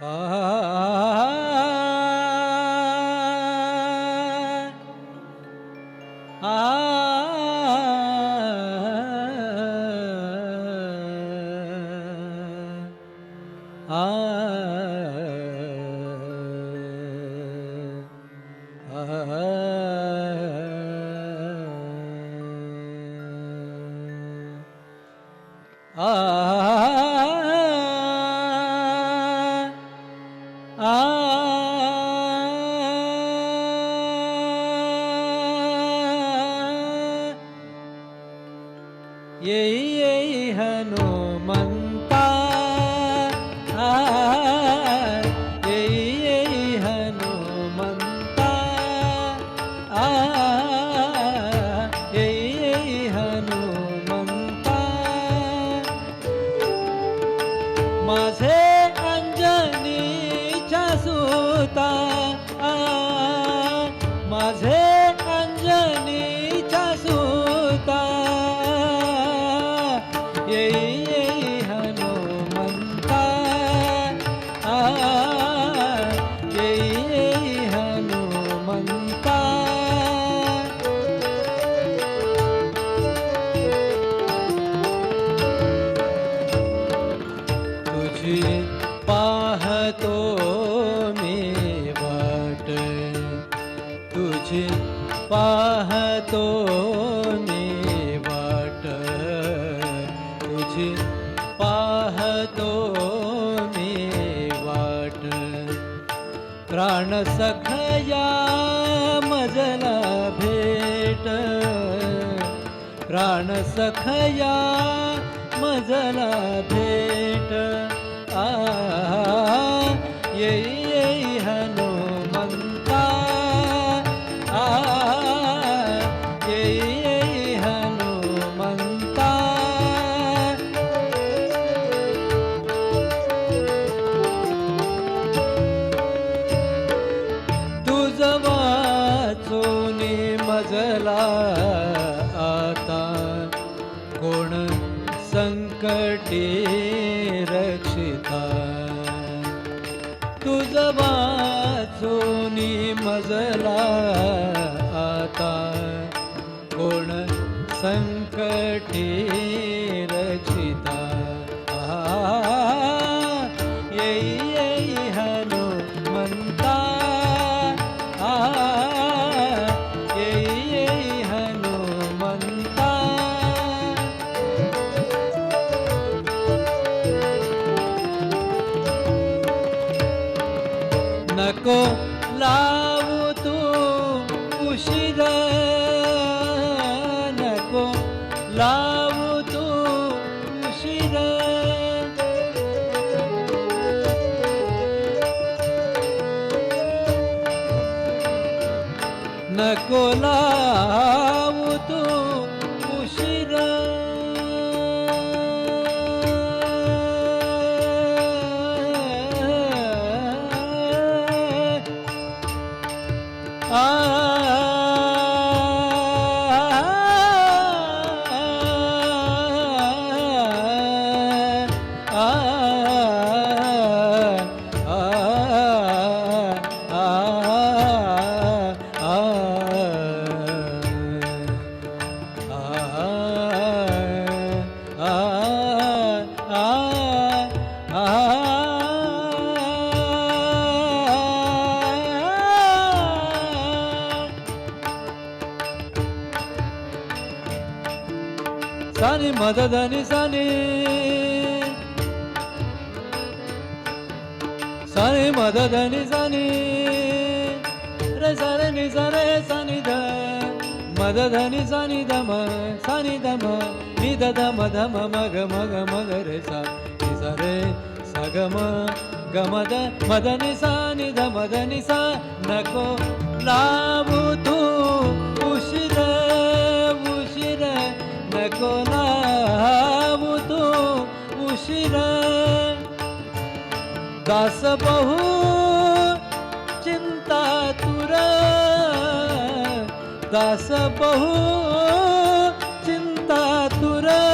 Ah येई येई हनुमंता. आ, येई येई हनुमंता. आ, येई येई हनुमंता. माझे अंजनीच्या सुता. आ, माझे तुझी पाहतो मी वाट. तुझी पाहतो मी वाट. प्राण सखया मजला भेट. प्राण सखया मजला भेट. आ येई तुझ वाचून मजला आता. कोण संकटी रक्षिता. तुझ वाचोनी मजला नको लावू तू उशीर. नको लावू तू उशीर. नको ला साने मदधनी साने। साने मदधनी साने। रे सारे नि सारे सानि ध मदधनी सानि धम सानि धम नि ध धम धम मग मग मग रे सा नि सा रे सा गम गमद मदनी सानि ध मदनी सा नको लाभू तू उशिरा नको लावू तू उशीर। दास बहु चिंता तुरा। दास बहु चिंता तुरा।